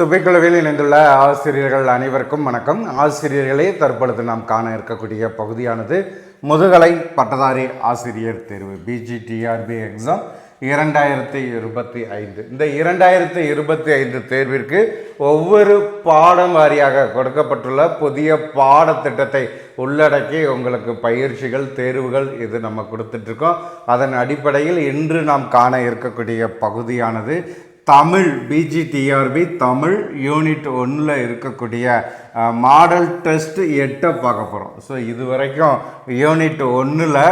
சுபைக்குழுவில் இணைந்துள்ள ஆசிரியர்கள் அனைவருக்கும் வணக்கம். ஆசிரியர்களே தற்பொழுது நாம் காண இருக்கக்கூடிய பகுதியானது முதுகலை பட்டதாரி ஆசிரியர் தேர்வு பிஜிடிஆர்பி எக்ஸாம் இரண்டாயிரத்தி இருபத்தி ஐந்து. இந்த இரண்டாயிரத்தி இருபத்தி ஐந்து தேர்விற்கு ஒவ்வொரு பாடம் வாரியாக கொடுக்கப்பட்டுள்ள புதிய பாடத்திட்டத்தை உள்ளடக்கி உங்களுக்கு பயிற்சிகள் தேர்வுகள் இது நம்ம கொடுத்துட்ருக்கோம் அதன் அடிப்படையில் இன்று நாம் காண இருக்கக்கூடிய பகுதியானது தமிழ் பிஜிடிஆர்பி தமிழ் யூனிட் ஒன்றில் இருக்கக்கூடிய மாடல் டெஸ்ட் எட்டை பார்க்க போகிறோம் ஸோ இது வரைக்கும் யூனிட் ஒன்றில்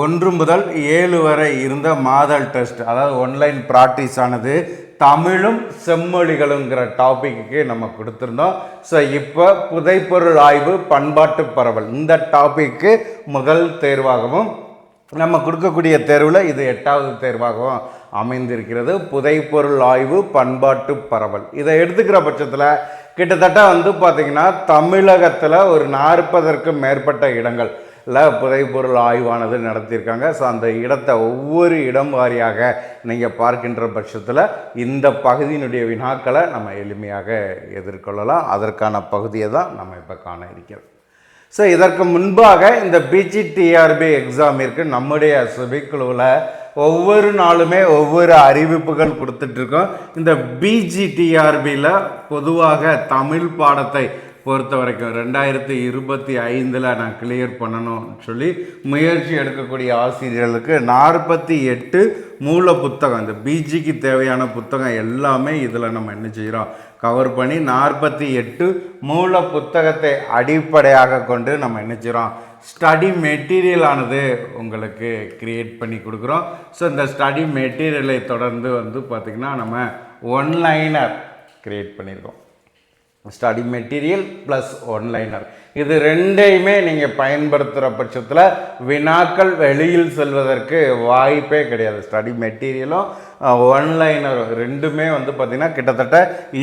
ஒன்று முதல் ஏழு வரை இருந்த மாடல் டெஸ்ட் அதாவது ஒன்லைன் ப்ராக்டிஸ் ஆனது தமிழும் செம்மொழிகளுங்கிற டாப்பிக்கு நம்ம கொடுத்துருந்தோம். ஸோ இப்போ புதைப்பொருள் ஆய்வு பண்பாட்டு பரவல் இந்த டாப்பிக்கு முதல் தேர்வாகவும் நம்ம கொடுக்கக்கூடிய தேர்வில் இது எட்டாவது தேர்வாகவும் அமைந்திருக்கிறது. புதைப்பொருள் ஆய்வு பண்பாட்டு பரவல். இதை எடுத்துக்கிற பட்சத்தில் கிட்டத்தட்ட வந்து பார்த்திங்கன்னா தமிழகத்தில் ஒரு நாற்பதற்கும் மேற்பட்ட இடங்கள் ல புதைப்பொருள் ஆய்வானது நடத்தியிருக்காங்க. ஸோ அந்த இடத்தை ஒவ்வொரு இடம் வாரியாக நீங்கள் பார்க்கின்ற பட்சத்தில் இந்த பகுதியினுடைய வினாக்களை நம்ம எளிமையாக எதிர்கொள்ளலாம். அதற்கான பகுதியை தான் நம்ம இப்போ காண இருக்கிறோம். ஸோ இதற்கு முன்பாக இந்த பிஜிடிஆர்பி எக்ஸாமிற்கு நம்முடைய சபைக்குழுவில் ஒவ்வொரு நாளுமே ஒவ்வொரு அறிவிப்புகள் கொடுத்துட்ருக்கோம் இந்த பிஜிடிஆர்பியில் பொதுவாக தமிழ் பாடத்தை பொறுத்த வரைக்கும் ரெண்டாயிரத்தி இருபத்தி ஐந்தில் நான் கிளியர் பண்ணணும்னு சொல்லி முயற்சி எடுக்கக்கூடிய ஆசிரியர்களுக்கு நாற்பத்தி எட்டு மூல புத்தகம் இந்த பிஜிக்கு தேவையான புத்தகம் எல்லாமே இதில் நம்ம என்ன செய்கிறோம் கவர் பண்ணி நாற்பத்தி எட்டு மூல புத்தகத்தை அடிப்படையாக கொண்டு நம்ம நினச்சிரோம் ஸ்டடி மெட்டீரியல் ஆனது உங்களுக்கு க்ரியேட் பண்ணி கொடுக்குறோம். ஸோ இந்த ஸ்டடி மெட்டீரியலை தொடர்ந்து வந்து பார்த்திங்கன்னா நம்ம ஒன்லைனர் கிரியேட் பண்ணியிருக்கோம் study material plus one liner இது ரெண்டையுமே நீங்கள் பயன்படுத்துகிற பட்சத்தில் வினாக்கள் வெளியில் செல்வதற்கு வாய்ப்பே கிடையாது. ஸ்டடி மெட்டீரியலும் ஒன்லைனரும் ரெண்டுமே வந்து பார்த்திங்கன்னா கிட்டத்தட்ட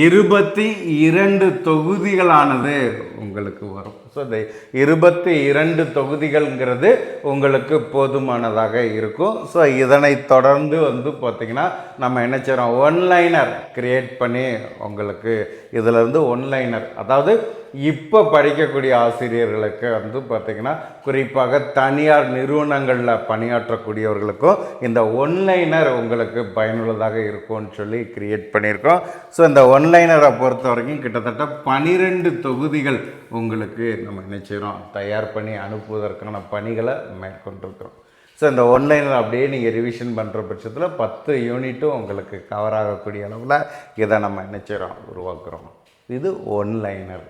இருபத்தி இரண்டு தொகுதிகளானது உங்களுக்கு வரும். ஸோ இந்த இருபத்தி இரண்டு தொகுதிகள்ங்கிறது உங்களுக்கு போதுமானதாக இருக்கும். ஸோ இதனை தொடர்ந்து வந்து பார்த்திங்கன்னா நம்ம என்ன செய்கிறோம் ஒன்லைனர் கிரியேட் பண்ணி உங்களுக்கு இதிலேருந்து ஒன்லைனர் அதாவது இப்போ படிக்கக்கூடிய ஆசிரியர்களுக்கு வந்து பார்த்திங்கன்னா குறிப்பாக தனியார் நிறுவனங்களில் பணியாற்றக்கூடியவர்களுக்கும் இந்த ஒன்லைனர் உங்களுக்கு பயனுள்ளதாக இருக்கும்னு சொல்லி கிரியேட் பண்ணியிருக்கோம். ஸோ இந்த ஒன்லைனரை பொறுத்த வரைக்கும் கிட்டத்தட்ட பனிரெண்டு தொகுதிகள் உங்களுக்கு நம்ம நினைச்சிடும் தயார் பண்ணி அனுப்புவதற்கான பணிகளை மேற்கொண்டிருக்கிறோம். ஸோ இந்த ஒன்லைனில் அப்படியே நீங்கள் ரிவிஷன் பண்ணுற பட்சத்தில் பத்து யூனிட்டும் உங்களுக்கு கவர் ஆகக்கூடிய அளவில் இதை நம்ம என்ன உருவாக்குறோம். இது ஒன்லைனர்.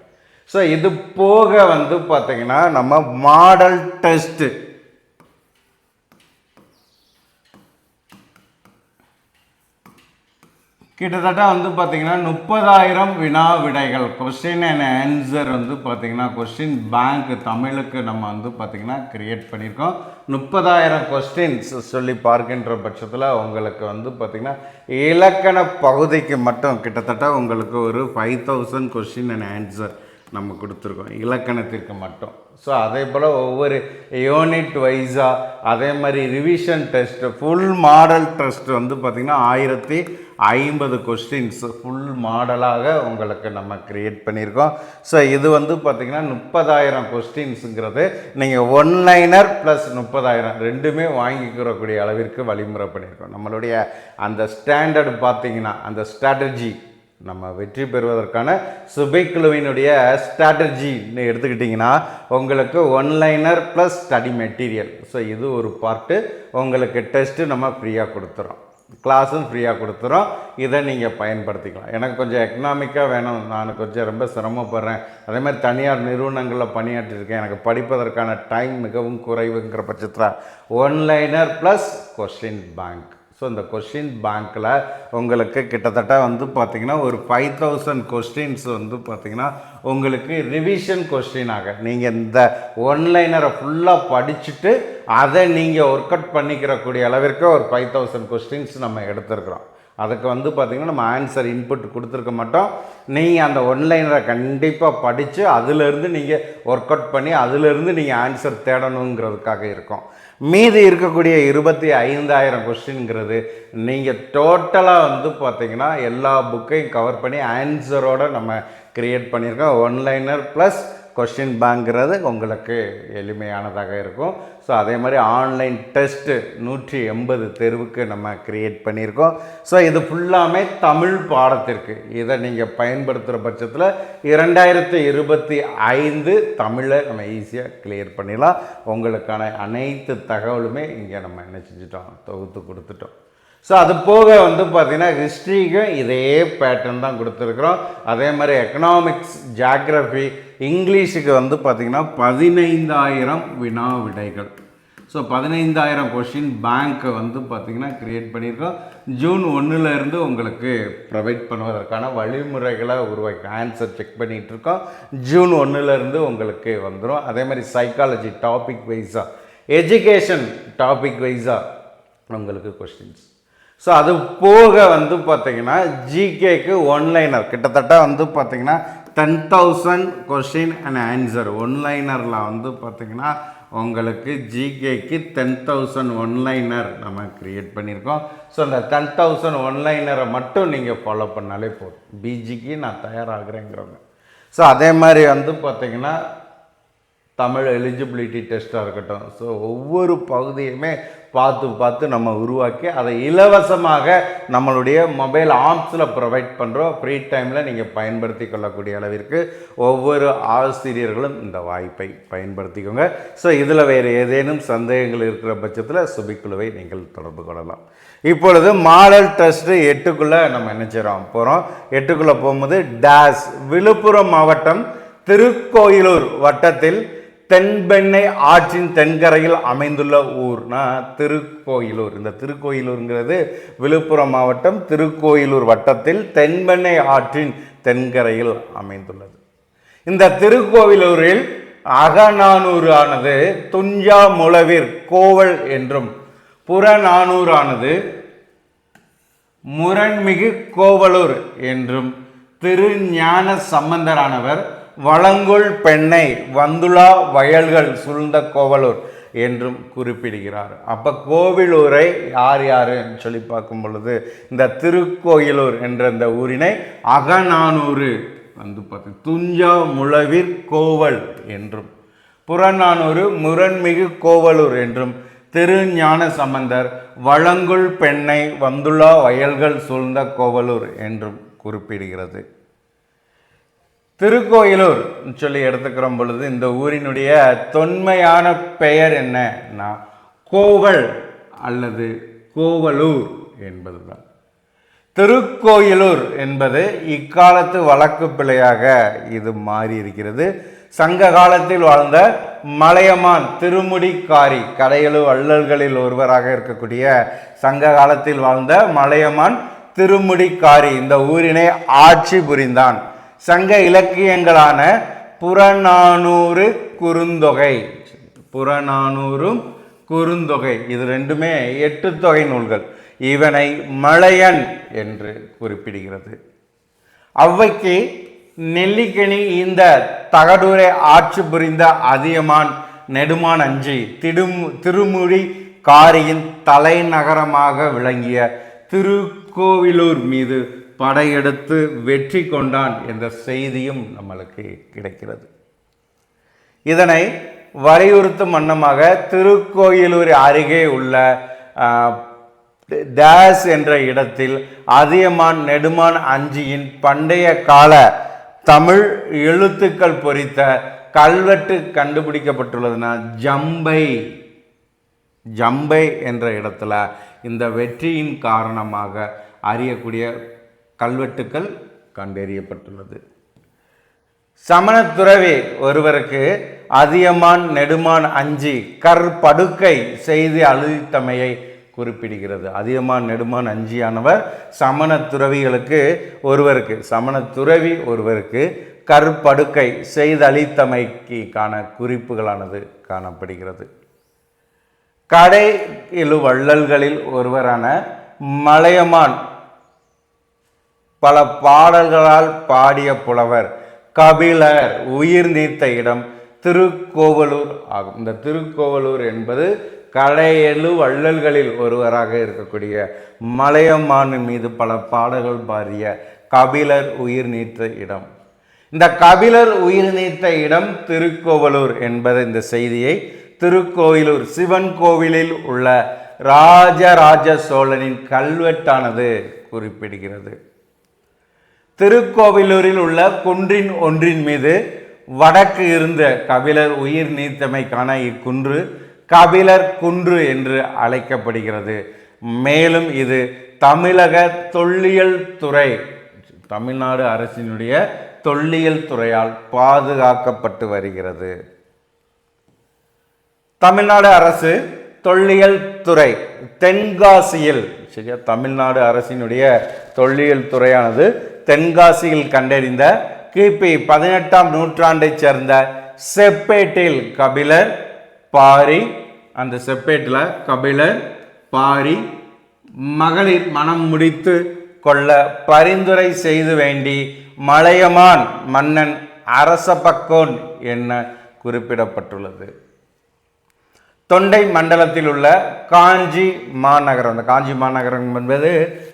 ஸோ இது போக வந்து பார்த்திங்கன்னா நம்ம மாடல் டெஸ்ட்டு கிட்டத்தட்ட வந்து பார்த்திங்கன்னா முப்பதாயிரம் வினா விடைகள் கொஸ்டின் அண்ட் ஆன்சர் வந்து பார்த்திங்கன்னா கொஸ்டின் பேங்க் தமிழுக்கு நம்ம வந்து பார்த்தீங்கன்னா கிரியேட் பண்ணியிருக்கோம். முப்பதாயிரம் கொஸ்டின்ஸ் சொல்லி பார்க்கின்ற பட்சத்தில் உங்களுக்கு வந்து பார்த்திங்கன்னா இலக்கண பகுதிக்கு மட்டும் கிட்டத்தட்ட உங்களுக்கு ஒரு five thousand question and answer நம்ம கொடுத்துருக்கோம். இலக்கணத்திற்கு மட்டும். ஸோ அதே போல் ஒவ்வொரு யூனிட் வைஸாக அதே மாதிரி revision test full model test வந்து பார்த்திங்கன்னா ஆயிரத்தி ஐம்பது கொஸ்டின்ஸ் ஃபுல் மாடலாக உங்களுக்கு நம்ம க்ரியேட் பண்ணியிருக்கோம். ஸோ இது வந்து பார்த்திங்கன்னா முப்பதாயிரம் கொஸ்டின்ஸுங்கிறது நீங்கள் ஒன்லைனர் ப்ளஸ் முப்பதாயிரம் ரெண்டுமே வாங்கிக்கிறக்கூடிய அளவிற்கு வழிமுறை பண்ணியிருக்கோம் நம்மளுடைய அந்த ஸ்டாண்டர்டு பார்த்தீங்கன்னா அந்த ஸ்ட்ராட்டஜி நம்ம வெற்றி பெறுவதற்கான சுபைக்குழுவினுடைய ஸ்ட்ராட்டஜின்னு எடுத்துக்கிட்டிங்கன்னா உங்களுக்கு one liner plus study material so இது ஒரு பார்ட்டு உங்களுக்கு டெஸ்ட்டு நம்ம ஃப்ரீயாக கொடுத்துறோம். கிளாஸும் ஃப்ரீயாக கொடுத்துறோம். இதை நீங்கள் பயன்படுத்திக்கலாம். எனக்கு கொஞ்சம் எக்கனாமிக்காக வேணும். நான் கொஞ்சம் ரொம்ப சிரமப்படுறேன். அதே மாதிரி தனியார் நிறுவனங்களில் பணியாற்றிருக்கேன். எனக்கு படிப்பதற்கான டைம் மிகவும் குறைவுங்கிற பட்சத்தில் one liner plus question bank so இந்த கொஸ்டின் பேங்க்கில் உங்களுக்கு கிட்டத்தட்ட வந்து பார்த்திங்கன்னா ஒரு ஃபைவ் தௌசண்ட் கொஸ்டின்ஸ் வந்து பார்த்திங்கன்னா உங்களுக்கு ரிவிஷன் கொஸ்டினாக நீங்கள் இந்த ஒன்லைனரை ஃபுல்லாக படிச்சுட்டு அதை நீங்கள் ஒர்க் அவுட் பண்ணிக்கிறக்கூடிய அளவிற்கு ஒரு ஃபைவ் தௌசண்ட் கொஸ்டின்ஸ் நம்ம எடுத்திருக்கிறோம். அதுக்கு வந்து பார்த்திங்கன்னா நம்ம ஆன்சர் இன்புட் கொடுத்துருக்க மாட்டோம். நீங்கள் அந்த ஒன்லைனரை கண்டிப்பாக படித்து அதிலேருந்து நீங்கள் ஒர்க் அவுட் பண்ணி அதிலேருந்து நீங்கள் ஆன்சர் தேடணுங்கிறதுக்காக இருக்கும். மீதி இருக்கக்கூடிய இருபத்தி ஐந்தாயிரம் கொஸ்டின்ங்கிறது நீங்கள் டோட்டலாக வந்து பார்த்தீங்கன்னா எல்லா புக்கையும் கவர் பண்ணி ஆன்சரோடு நம்ம கிரியேட் பண்ணியிருக்கோம். ஒன்லைனர் ப்ளஸ் கொஸ்டின் பேங்க்கிறது உங்களுக்கு எளிமையானதாக இருக்கும். ஸோ அதே மாதிரி ஆன்லைன் டெஸ்ட்டு நூற்றி எண்பது தெருவுக்கு நம்ம க்ரியேட் பண்ணியிருக்கோம். ஸோ இது ஃபுல்லாமே தமிழ் பாடத்திற்கு. இதை நீங்கள் பயன்படுத்துகிற பட்சத்தில் இரண்டாயிரத்தி இருபத்தி ஐந்து தமிழை நம்ம ஈஸியாக கிளியர் பண்ணிடலாம். உங்களுக்கான அனைத்து தகவலுமே இங்கே நம்ம என்ன செஞ்சிட்டோம்? தொகுத்து கொடுத்துட்டோம். ஸோ அது போக வந்து பார்த்திங்கன்னா ஹிஸ்ட்ரிக்கும் இதே பேட்டர்ன் தான் கொடுத்துருக்குறோம். அதே மாதிரி எக்கனாமிக்ஸ் ஜாக்ரஃபி இங்கிலீஷுக்கு வந்து பார்த்திங்கன்னா பதினைந்தாயிரம் வினா விடைகள் ஸோ பதினைந்தாயிரம் கொஷின் பேங்க்கை வந்து பார்த்திங்கன்னா க்ரியேட் பண்ணியிருக்கோம். ஜூன் ஒன்றுலேருந்து உங்களுக்கு ப்ரொவைட் பண்ணுவதற்கான வழிமுறைகளை உருவாக்கி ஆன்சர் செக் பண்ணிகிட்டு இருக்கோம் ஜூன் ஒன்றுலேருந்து உங்களுக்கு வந்துடும் அதே மாதிரி சைக்காலஜி டாபிக் வைஸாக எஜுகேஷன் டாபிக் வைஸாக உங்களுக்கு கொஸ்டின்ஸ் ஸோ அது போக வந்து பார்த்தீங்கன்னா ஜிகேக்கு ஒன்லைனர் கிட்டத்தட்ட வந்து பார்த்தீங்கன்னா ten thousand question and answer ஒன்லைனரில் வந்து பார்த்தீங்கன்னா உங்களுக்கு ஜிகேக்கு டென் தௌசண்ட் ஒன்லைனர் நம்ம க்ரியேட் பண்ணியிருக்கோம். ஸோ அந்த டென் தௌசண்ட் ஒன்லைனரை மட்டும் நீங்கள் ஃபாலோ பண்ணாலே போதும். பிஜிக்கு நான் தயாராகிறேங்கிறவங்க. ஸோ அதே மாதிரி வந்து பார்த்தீங்கன்னா தமிழ் எலிஜிபிலிட்டி டெஸ்ட்டாக இருக்கட்டும். ஸோ ஒவ்வொரு பகுதியுமே பார்த்து பார்த்து நம்ம உருவாக்கி அதை இலவசமாக நம்மளுடைய மொபைல் ஆப்ஸில் ப்ரொவைட் பண்ணுறோம் ஃப்ரீ டைமில் நீங்கள் பயன்படுத்தி கொள்ளக்கூடிய அளவிற்கு ஒவ்வொரு ஆசிரியர்களும் இந்த வாய்ப்பை பயன்படுத்திக்கோங்க. ஸோ இதில் வேறு ஏதேனும் சந்தேகங்கள் இருக்கிற பட்சத்தில் சுபிக்குழுவை நீங்கள் தொடர்பு கொள்ளலாம். இப்பொழுது மாடல் டெஸ்ட்டு எட்டுக்குள்ளே நம்ம என்ன செய்கிறோம் போகிறோம் எட்டுக்குள்ளே போகும்போது டேஸ் விழுப்புரம் மாவட்டம் திருக்கோயிலூர் வட்டத்தில் தென்பெண்ணை ஆற்றின் தென்கரையில் அமைந்துள்ள ஊர்னா திருக்கோயிலூர். இந்த திருக்கோயிலூருங்கிறது விழுப்புரம் மாவட்டம் திருக்கோயிலூர் வட்டத்தில் தென்பெண்ணை ஆற்றின் தென்கரையில் அமைந்துள்ளது. இந்த திருக்கோவிலூரில் அகநானூறு ஆனது துஞ்சா முளவிர் கோவல் என்றும் புறநானூறானது முரண்மிகு கோவலூர் என்றும் திருஞான சம்பந்தரானவர் வளங்குள் பெண்ணை வந்துலா வயல்கள் சூழ்ந்த கோவலூர் என்றும் குறிப்பிடுகிறார். அப்போ கோவிலூரை யார் யாருன்னு சொல்லி பார்க்கும் பொழுது இந்த திருக்கோயிலூர் என்ற இந்த ஊரினை அகநானூறு வந்து பார்த்து துஞ்சா முழவிற் கோவல் என்றும் புறநானூறு முரண்மிகு கோவலூர் என்றும் திருஞான சம்பந்தர் வளங்குள் பெண்ணை வந்துலா வயல்கள் சூழ்ந்த கோவலூர் என்றும் குறிப்பிடுகிறது. திருக்கோயிலூர் சொல்லி எடுத்துக்கிறோம் பொழுது இந்த ஊரினுடைய தொன்மையான பெயர் என்னன்னா கோவல் அல்லது கோவலூர் என்பதுதான். திருக்கோயிலூர் என்பது இக்காலத்து வழக்கு பிழையாக இது மாறி இருக்கிறது சங்க காலத்தில் வாழ்ந்த மலையமான் திருமுடிக்காரி கடையலு வள்ளல்களில் ஒருவராக இருக்கக்கூடிய சங்க காலத்தில் வாழ்ந்த மலையமான் திருமுடிக்காரி இந்த ஊரினை ஆட்சி புரிந்தான். சங்க இலக்கியங்களான புறநானூறு குறுந்தொகை. புறநானூறும் குறுந்தொகை. இது ரெண்டுமே எட்டு தொகை நூல்கள். இவனை மலையன் என்று குறிப்பிடுகிறது. அவ்வைக்கு நெல்லிக்கனி இந்த தகடூரை ஆட்சி புரிந்த அதியமான் நெடுமான் அஞ்சி திடும் திருமொழி காரியின் தலைநகரமாக விளங்கிய திருக்கோவிலூர் மீது படையெடுத்து வெற்றி கொண்டான் என்ற செய்தியும் நம்மளுக்கு கிடைக்கிறது. இதனை வலியுறுத்தும் வண்ணமாக திருக்கோயிலூர் அருகே உள்ள டேஸ் என்ற இடத்தில் அதியமான் நெடுமான் அஞ்சியின் பண்டைய கால தமிழ் எழுத்துக்கள் பொறித்த கல்வெட்டு கண்டுபிடிக்கப்பட்டுள்ளதுன்னா ஜம்பை. ஜம்பை என்ற இடத்துல இந்த வெற்றியின் காரணமாக அறியக்கூடிய கல்வெட்டுக்கள் கண்டறியப்பட்டுள்ளது. சமணத்துறவி ஒருவருக்கு அதியமான் நெடுமான் அஞ்சி கற்படுக்கை செய்து அழுத்தமையை குறிப்பிடுகிறது. அதியமான் நெடுமான் அஞ்சியானவர் சமணத்துறவிகளுக்கு ஒருவருக்கு சமணத்துறவி ஒருவருக்கு கற்படுக்கை செய்தளித்தமைக்கான குறிப்புகளானது காணப்படுகிறது. கடை இழு வள்ளல்களில் ஒருவரான மலையமான் பல பாடல்களால் பாடிய புலவர் கபிலர் உயிர் நீத்த இடம் திருக்கோவலூர் ஆகும். இந்த திருக்கோவலூர் என்பது கடையெழு வள்ளல்களில் ஒருவராக இருக்கக்கூடிய மலையமான் மீது பல பாடல்கள் பாடிய கபிலர் உயிர் நீத்த இடம். இந்த கபிலர் உயிர் நீத்த இடம் திருக்கோவலூர் என்பது இந்த செய்தியை திருக்கோயிலூர் சிவன் கோவிலில் உள்ள ராஜராஜ சோழனின் கல்வெட்டானது குறிப்பிடுகிறது. திருக்கோவிலூரில் உள்ள குன்றின் ஒன்றின் மீது வடக்கு இருந்த கபிலர் உயிர் நீத்தமைக்கான இக்குன்று கபிலர் குன்று என்று அழைக்கப்படுகிறது. மேலும் இது தமிழக தொல்லியல் துறை தமிழ்நாடு அரசினுடைய தொல்லியல் துறையால் பாதுகாக்கப்பட்டு வருகிறது. தமிழ்நாடு அரசு தொல்லியல் துறை தென்காசியில் சரியா? தமிழ்நாடு அரசினுடைய தொல்லியல் துறையானது தென்காசியில் கண்டறிந்த கிபி பதினெட்டாம் நூற்றாண்டைச் சேர்ந்த செப்பேட்டில் கபிலர் பாரி அந்த செப்பேட்டில் கபிலர் பாரி மகளிர் மனம் முடித்து கொள்ள பரிந்துரை செய்து வேண்டி மலையமான் மன்னன் அரசபக்கோன் என்ன குறிப்பிடப்பட்டுள்ளது. தொண்டை மண்டலத்தில் உள்ள காஞ்சி மாநகரம் அந்த காஞ்சி மாநகரம் என்பது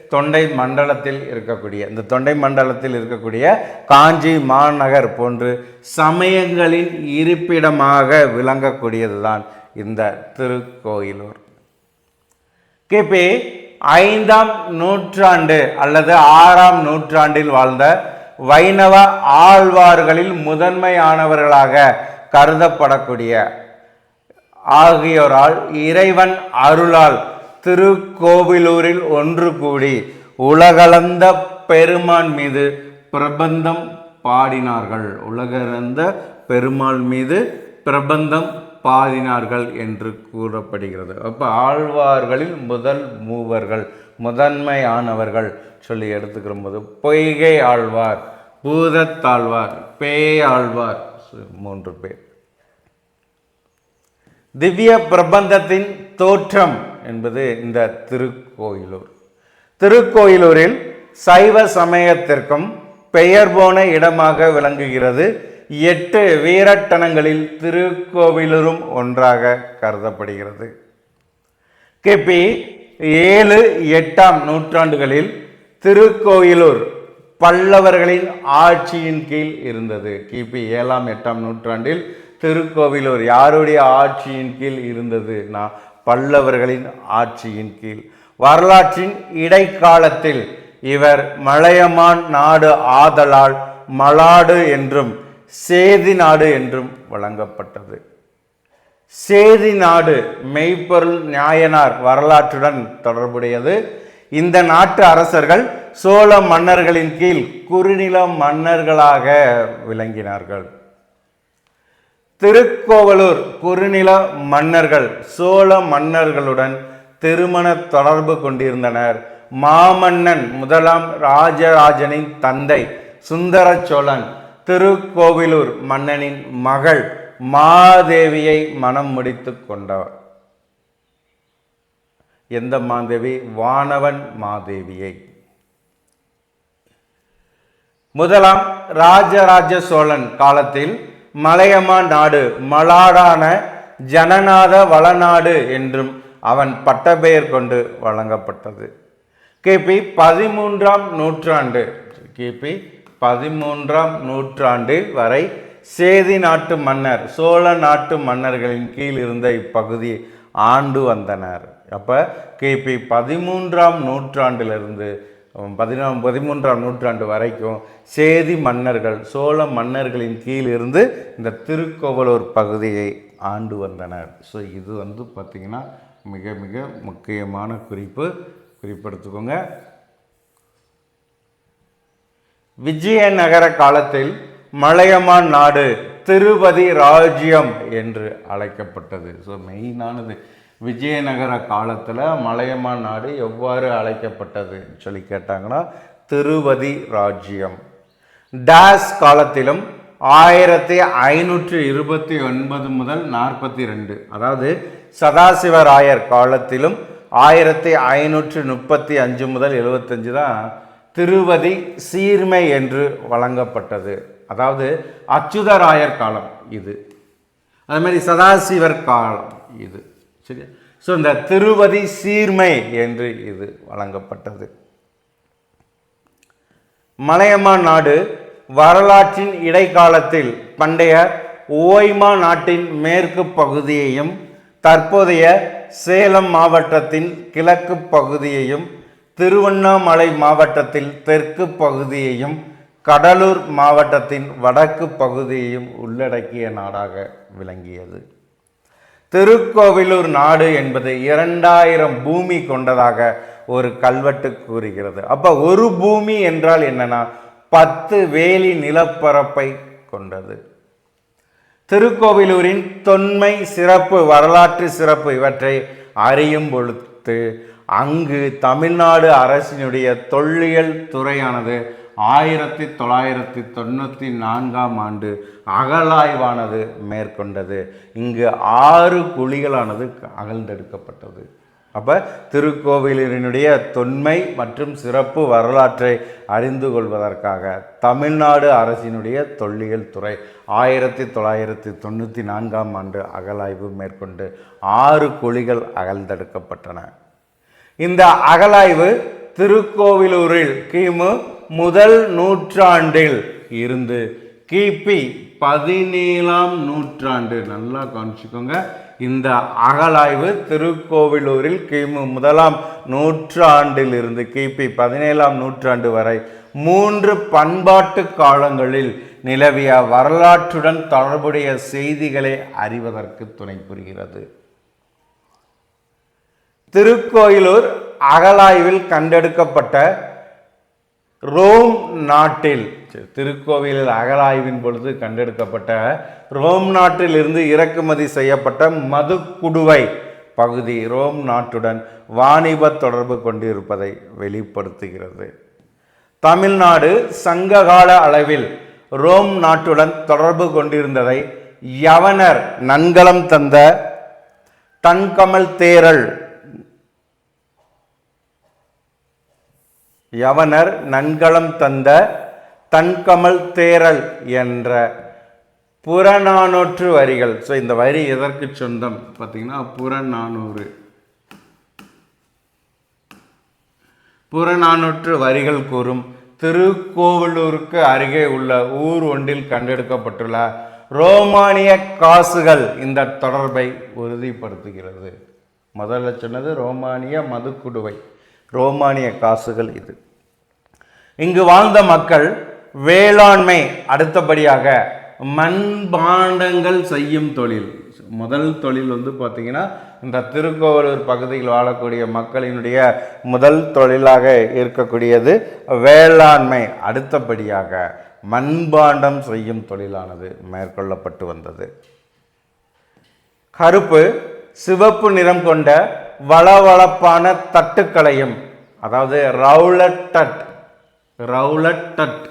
தொண்டை மண்டலத்தில் இருக்கக்கூடிய இந்த தொண்டை மண்டலத்தில் இருக்கக்கூடிய காஞ்சி மாநகர் போன்று சமயங்களின் இருப்பிடமாக விளங்கக்கூடியதுதான் இந்த திருக்கோயிலூர். கிபி ஐந்தாம் நூற்றாண்டு அல்லது ஆறாம் நூற்றாண்டில் வாழ்ந்த வைணவ ஆழ்வார்களில் முதன்மையானவர்களாக கருதப்படக்கூடிய ஆகியோரால் இறைவன் அருளால் திருக்கோவிலூரில் ஒன்று கூடி உலகளந்த பெருமான் மீது பிரபந்தம் பாடினார்கள். உலகளந்த பெருமாள் மீது பிரபந்தம் பாடினார்கள் என்று கூறப்படுகிறது. அப்போ ஆழ்வார்களில் முதல் மூவர்கள் முதன்மையானவர்கள் சொல்லி எடுத்துக்கிற போது பொய்கை ஆழ்வார் பூதத்தாழ்வார் பேயாழ்வார் மூன்று பேர். திவ்ய பிரபந்தத்தின் தோற்றம் என்பது இந்த திருக்கோயிலூர். திருக்கோயிலூரில் சைவ சமயத்திற்கும் பெயர் போன இடமாக விளங்குகிறது. எட்டு வீரட்டனங்களில் திருக்கோவிலூரும் ஒன்றாக கருதப்படுகிறது. கிபி ஏழு எட்டாம் நூற்றாண்டுகளில் திருக்கோயிலூர் பல்லவர்களின் ஆட்சியின் கீழ் இருந்தது. கிபி ஏழாம் எட்டாம் நூற்றாண்டில் திருக்கோவிலூர் யாருடைய ஆட்சியின் கீழ் இருந்ததுனா பல்லவர்களின் ஆட்சியின் கீழ். வரலாற்றின் இடைக்காலத்தில் இவர் மலையமான் நாடு ஆதலால் மலாடு என்றும் சேதி நாடு என்றும் வழங்கப்பட்டது. சேதி நாடு மெய்ப்பொருள் நியாயனார் வரலாற்றுடன் தொடர்புடையது. இந்த நாட்டு அரசர்கள் சோழ மன்னர்களின் கீழ் குறுநில மன்னர்களாக விளங்கினார்கள். திருக்கோவலூர் குறுநில மன்னர்கள் சோழ மன்னர்களுடன் திருமண தொடர்பு கொண்டிருந்தனர். மாமன்னன் முதலாம் ராஜராஜனின் தந்தை சுந்தர சோழன் திருக்கோவிலூர் மன்னனின் மகள் மாதேவியை மனம் முடித்து கொண்டவர். எந்த மாதேவி? வானவன் மாதேவியை. முதலாம் ராஜராஜ சோழன் காலத்தில் மலையமா நாடு மலாடான ஜனநாத வளநாடு என்றும் அவன் பட்டப்பெயர் கொண்டு வழங்கப்பட்டது. கிபி பதிமூன்றாம் நூற்றாண்டு கிபி பதிமூன்றாம் நூற்றாண்டு வரை சேதி நாட்டு மன்னர் சோழ நாட்டு மன்னர்களின் கீழ் இருந்த இப்பகுதி ஆண்டு வந்தனர். அப்போ கிபி பதிமூன்றாம் நூற்றாண்டிலிருந்து பதினாம் பதிமூன்றாம் நூற்றாண்டு வரைக்கும் சேதி மன்னர்கள் சோழ மன்னர்களின் கீழ் இருந்து இந்த திருக்கோவலூர் பகுதியை ஆண்டு வந்தனர். ஸோ இது வந்து பார்த்திங்கன்னா மிக மிக முக்கியமான குறிப்பு. குறிப்பெடுத்துக்கோங்க. விஜயநகர காலத்தில் மலையமான் நாடு திருபதி ராஜ்யம் என்று அழைக்கப்பட்டது. ஸோ மெயினானது விஜயநகர காலத்தில் மலையமான் நாடு எவ்வாறு அழைக்கப்பட்டதுன்னு சொல்லி கேட்டாங்கன்னா திருவதி ராஜ்யம். டேஸ் காலத்திலும் ஆயிரத்தி ஐநூற்றி இருபத்தி ஒன்பது முதல் நாற்பத்தி ரெண்டு அதாவது சதாசிவராயர் காலத்திலும் ஆயிரத்தி ஐநூற்று முப்பத்தி அஞ்சு முதல் எழுபத்தஞ்சு தான் திருவதி சீர்மை என்று வழங்கப்பட்டது. அதாவது அச்சுதராயர் காலம் இது. அது மாதிரி சதாசிவர் காலம் இது. சரியா? ஸோ இந்த திருவதி சீர்மை என்று இது வழங்கப்பட்டது. மலையமா நாடு வரலாற்றின் இடைக்காலத்தில் பண்டைய ஓய்மா நாட்டின் மேற்கு பகுதியையும் தற்போதைய சேலம் மாவட்டத்தின் கிழக்கு பகுதியையும் திருவண்ணாமலை மாவட்டத்தில் தெற்கு பகுதியையும் கடலூர் மாவட்டத்தின் வடக்கு பகுதியையும் உள்ளடக்கிய நாடாக விளங்கியது. திருக்கோவிலூர் நாடு என்பது இரண்டாயிரம் பூமி கொண்டதாக ஒரு கல்வெட்டு கூறுகிறது. அப்ப ஒரு பூமி என்றால் என்னன்னா பத்து வேலி நிலப்பரப்பை கொண்டது. திருக்கோவிலூரின் தொன்மை சிறப்பு வரலாற்று சிறப்பு இவற்றை அறியும் பொழுது அங்கு தமிழ்நாடு அரசினுடைய தொல்லியல் துறையானது ஆயிரத்தி தொள்ளாயிரத்தி தொண்ணூற்றி நான்காம் ஆண்டு அகழாய்வானது மேற்கொண்டது. இங்கு ஆறு குழிகளானது அகழ்ந்தெடுக்கப்பட்டது. அப்போ திருக்கோவிலினுடைய தொன்மை மற்றும் சிறப்பு வரலாற்றை அறிந்து கொள்வதற்காக தமிழ்நாடு அரசினுடைய தொல்லியல் துறை ஆயிரத்தி தொள்ளாயிரத்தி தொண்ணூற்றி நான்காம் ஆண்டு அகழாய்வு மேற்கொண்டு ஆறு குழிகள் அகழ்ந்தெடுக்கப்பட்டன. இந்த அகழாய்வு திருக்கோவிலூரில் கிமு முதல் நூற்றாண்டில் இருந்து கிபி பதினேழாம் நூற்றாண்டு. நல்லா கவனிச்சுக்கோங்க. இந்த அகலாய்வு திருக்கோவிலூரில் கிமு முதலாம் நூற்றாண்டில் இருந்து கிபி பதினேழாம் நூற்றாண்டு வரை மூன்று பண்பாட்டு காலங்களில் நிலவிய வரலாற்றுடன் தொடர்புடைய செய்திகளை அறிவதற்கு துணை புரிகிறது. திருக்கோயிலூர் அகழாய்வில் கண்டெடுக்கப்பட்ட ரோம் நாட்டில் திருக்கோவிலில் அகலாய்வின் பொழுது கண்டெடுக்கப்பட்ட ரோம் நாட்டில் இருந்து இறக்குமதி செய்யப்பட்ட மதுக்குடுவை பகுதி ரோம் நாட்டுடன் வாணிப தொடர்பு கொண்டிருப்பதை வெளிப்படுத்துகிறது. தமிழ்நாடு சங்ககால அளவில் ரோம் நாட்டுடன் தொடர்பு கொண்டிருந்ததை யவனர் நன்கலம் தந்த தன்கமல் தேரல் யவனர் நன்கலம் தந்த தன்கமல் தேரல் என்ற புறநானூற்று வரிகள். ஸோ இந்த வரி எதற்கு சொந்தம்? பார்த்தீங்கன்னா புறநானூறு. புறநானூற்று வரிகள் கூறும் திருக்கோவலூருக்கு அருகே உள்ள ஊர் ஒன்றில் கண்டெடுக்கப்பட்டுள்ள ரோமானிய காசுகள் இந்த தொடர்பை உறுதிப்படுத்துகிறது. முதல்ல சொன்னது ரோமானிய மதுக்குடுவை. ரோமானிய காசுகள் இது. இங்கு வாழ்ந்த மக்கள் வேளாண்மை அடுத்தபடியாக மண்பாண்டங்கள் செய்யும் தொழில். முதல் தொழில் வந்து பார்த்திங்கன்னா இந்த திருக்கோவலூர் பகுதியில் வாழக்கூடிய மக்களினுடைய முதல் தொழிலாக இருக்கக்கூடியது வேளாண்மை அடுத்தபடியாக மண்பாண்டம் செய்யும் தொழிலானது மேற்கொள்ளப்பட்டு வந்தது. கருப்பு சிவப்பு நிறம் கொண்ட வளவளப்பான தட்டுக்களையும் அதாவது ரவுலட்டட் ரவுலட்டட்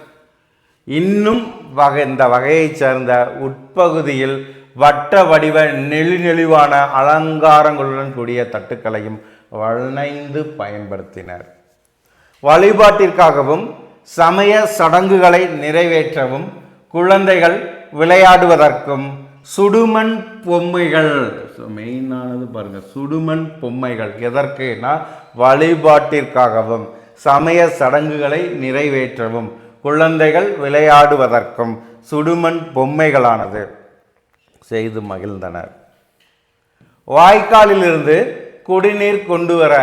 இன்னும் வகை இந்த வகையைச் சேர்ந்த உட்பகுதியில் வட்ட வடிவ நெளிநெளிவான அலங்காரங்களுடன் கூடிய தட்டுக்களையும் வளைந்து பயன்படுத்தினர். வழிபாட்டிற்காகவும் சமய சடங்குகளை நிறைவேற்றவும் குழந்தைகள் விளையாடுவதற்கும் சுடுமண் பொம்மைகள் மெயினானது பாருங்க சுடுமண் பொம்மைகள். எதற்குனா வழிபாட்டிற்காகவும் சமய சடங்குகளை நிறைவேற்றவும் குழந்தைகள் விளையாடுவதற்கும் சுடுமண் பொம்மைகளானது செய்து மகிழ்ந்தனர். வாய்க்காலிலிருந்து குடிநீர் கொண்டு வர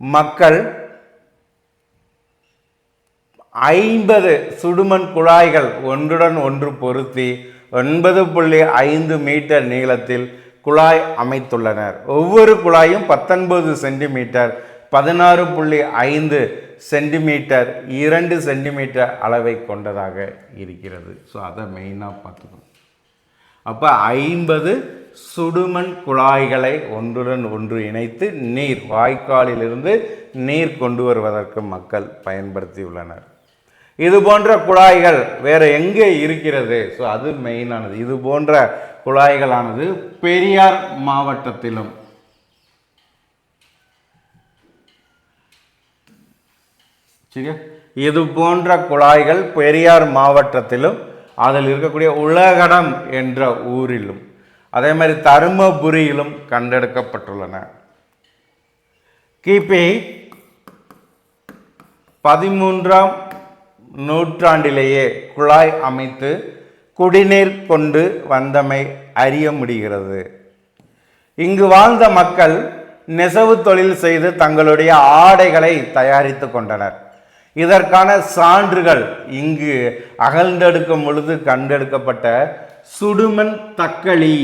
மக்கள் ஐம்பது சுடுமண் குழாய்கள் ஒன்றுடன் ஒன்று பொருத்தி ஒன்பது புள்ளி ஐந்து மீட்டர் நீளத்தில் குழாய் அமைத்துள்ளனர். ஒவ்வொரு குழாயும் பத்தொன்பது சென்டிமீட்டர் பதினாறு புள்ளி ஐந்து சென்டிமீட்டர் இரண்டு சென்டிமீட்டர் அளவை கொண்டதாக இருக்கிறது. ஸோ அதை மெயினாக பார்த்துக்கணும். அப்போ ஐம்பது சுடுமண் குழாய்களை ஒன்றுடன் ஒன்று இணைத்து நீர் வாய்க்காலிலிருந்து நீர் கொண்டு வருவதற்கு மக்கள் பயன்படுத்தியுள்ளனர். இது போன்ற குழாய்கள் வேறு எங்கே இருக்கிறது? ஸோ அது மெயினானது இது போன்ற குழாய்களானது பெரியார் மாவட்டத்திலும். சரியா? இது போன்ற குழாய்கள் பெரியார் மாவட்டத்திலும் அதில் இருக்கக்கூடிய உலகடம் என்ற ஊரிலும் அதே மாதிரி தருமபுரியிலும் கண்டெடுக்கப்பட்டுள்ளன. கிபி பதிமூன்றாம் நூற்றாண்டிலேயே குழாய் அமைத்து குடிநீர் கொண்டு வந்தமை அறிய முடிகிறது. இங்கு வாழ்ந்த மக்கள் நெசவு தொழில் செய்து தங்களுடைய ஆடைகளை தயாரித்து கொண்டனர். இதற்கான சான்றுகள் இங்கு அகழ்ந்தெடுக்கும் பொழுது கண்டெடுக்கப்பட்ட சுடுமண் தக்களி.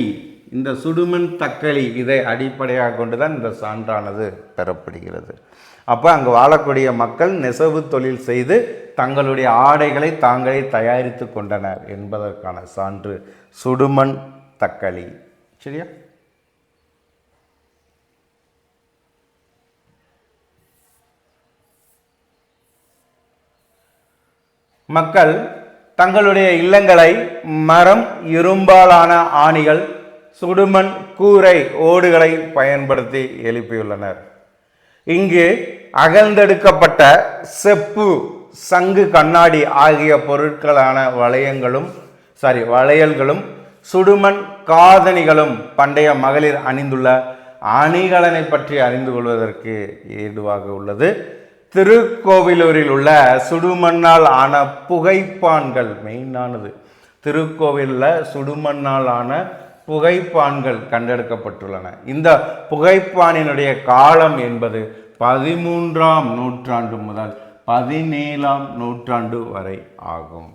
இந்த சுடுமண் தக்களி இதை அடிப்படையாக கொண்டுதான் இந்த சான்றானது பெறப்படுகிறது. அப்போ அங்கு வாழக்கூடிய மக்கள் நெசவு தொழில் செய்து தங்களுடைய ஆடைகளை தாங்களே தயாரித்து கொண்டனர் என்பதற்கான சான்று சுடுமண் தக்களி. சரியா? மக்கள் தங்களுடைய இல்லங்களை மரம் இரும்பாலான ஆணிகள் சுடுமண் கூரை ஓடுகளை பயன்படுத்தி எழுப்பியுள்ளனர். இங்கு அகழ்ந்தெடுக்கப்பட்ட செப்பு சங்கு கண்ணாடி ஆகிய பொருட்களான வளையங்களும் சாரி வளையல்களும் சுடுமண் காதணிகளும் பண்டைய மகளிர் அணிந்துள்ள அணிகலனை பற்றி அறிந்து கொள்வதற்கு ஏதுவாக உள்ளது. திருக்கோவிலூரில் உள்ள சுடுமண்ணால் ஆன புகைப்பான்கள் மெயினானது திருக்கோவிலில் சுடுமண்ணால் ஆன புகைப்பான்கள் கண்டெடுக்கப்பட்டுள்ளன. இந்த புகைப்பானினுடைய காலம் என்பது பதிமூன்றாம் நூற்றாண்டு முதல் பதினேழாம் நூற்றாண்டு வரை ஆகும்.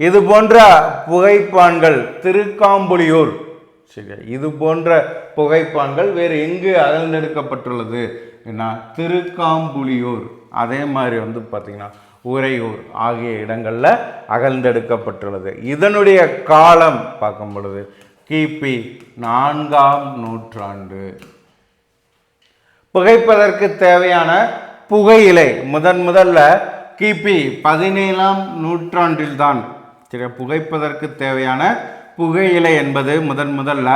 இது போன்ற புகைப்பான்கள் திருக்காம்புலியூர் சரி இது போன்ற புகைப்பான்கள் வேறு எங்கு அகழ்ந்தெடுக்கப்பட்டுள்ளது? என்ன திருக்காம்புலியூர் அதே மாதிரி வந்து பார்த்திங்கன்னா உறையூர் ஆகிய இடங்களில் அகழ்ந்தெடுக்கப்பட்டுள்ளது. இதனுடைய காலம் பார்க்கும் பொழுது கிபி நான்காம் நூற்றாண்டு. புகைப்பதற்கு தேவையான புகையிலை முதன் முதல்ல கிபி பதினேழாம் நூற்றாண்டில்தான் சரி புகைப்பதற்கு தேவையான புகையிலை என்பது முதன் முதல்ல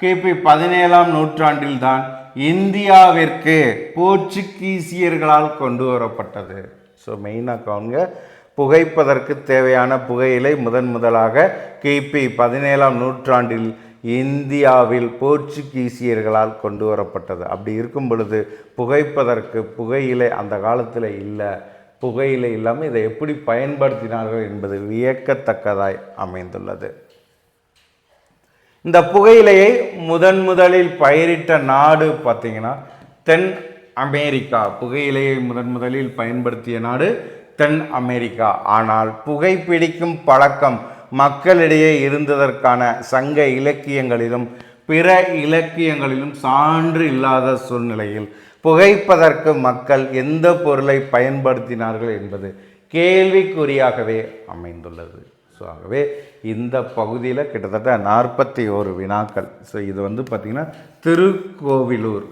கிபி பதினேழாம் நூற்றாண்டில்தான் இந்தியாவிற்கு போர்ச்சுகீசியர்களால் கொண்டு வரப்பட்டது. ஸோ மெயினாக கவனிங்க புகைப்பதற்கு தேவையான புகையிலை முதன் முதலாக கிபி பதினேழாம் நூற்றாண்டில் இந்தியாவில் போர்ச்சுகீசியர்களால் கொண்டு வரப்பட்டது. அப்படி இருக்கும் பொழுது புகைப்பதற்கு புகையிலை அந்த காலத்தில் இல்லை. புகையிலை இல்லாமல் இதை எப்படி பயன்படுத்தினார்கள் என்பது வியக்கத்தக்கதாய் அமைந்துள்ளது. இந்த புகையிலையை முதன் முதலில் பயிரிட்ட நாடு பார்த்திங்கன்னா தென் அமெரிக்கா புகையிலையை முதன் முதலில் பயன்படுத்திய நாடு தென் அமெரிக்கா. ஆனால் புகைப்பிடிக்கும் பழக்கம் மக்களிடையே இருந்ததற்கான சங்க இலக்கியங்களிலும் பிற இலக்கியங்களிலும் சான்று இல்லாத சூழ்நிலையில் புகைப்பதற்கு மக்கள் எந்த பொருளை பயன்படுத்தினார்கள் என்பது கேள்விக்குறியாகவே அமைந்துள்ளது. ஸோ ஆகவே இந்த பகுதியில் கிட்டத்தட்ட நாற்பத்தி ஓரு வினாக்கள். ஸோ இது வந்து பார்த்திங்கன்னா திருக்கோவிலூர்.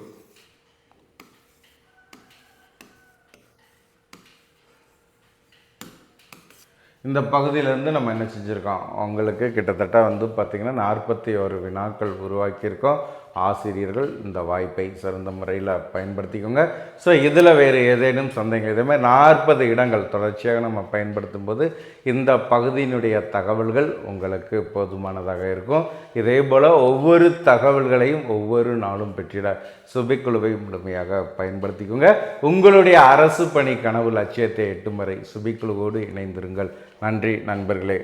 இந்த பகுதியிலேருந்து நம்ம என்ன செஞ்சுருக்கோம்? அவங்களுக்கு கிட்டத்தட்ட வந்து பார்த்திங்கன்னா நாற்பத்தி ஒரு வினாக்கள் உருவாக்கியிருக்கோம். ஆசிரியர்கள் இந்த வாய்ப்பை சிறந்த முறையில் பயன்படுத்திக்கோங்க. ஸோ இதில் வேறு ஏதேனும் சந்தேகம் எதுவுமே நாற்பது இடங்கள் தொடர்ச்சியாக நம்ம பயன்படுத்தும் போது இந்த பகுதியினுடைய தகவல்கள் உங்களுக்கு போதுமானதாக இருக்கும். இதே போல் ஒவ்வொரு தகவல்களையும் ஒவ்வொரு நாளும் பெற்றிட சுபிக்குழுவை முழுமையாக பயன்படுத்திக்கோங்க. உங்களுடைய அரசு பணி கனவு லட்சியத்தை எட்டும் வரை சுபிக்குழுவோடு இணைந்திருங்கள். நன்றி நண்பர்களே.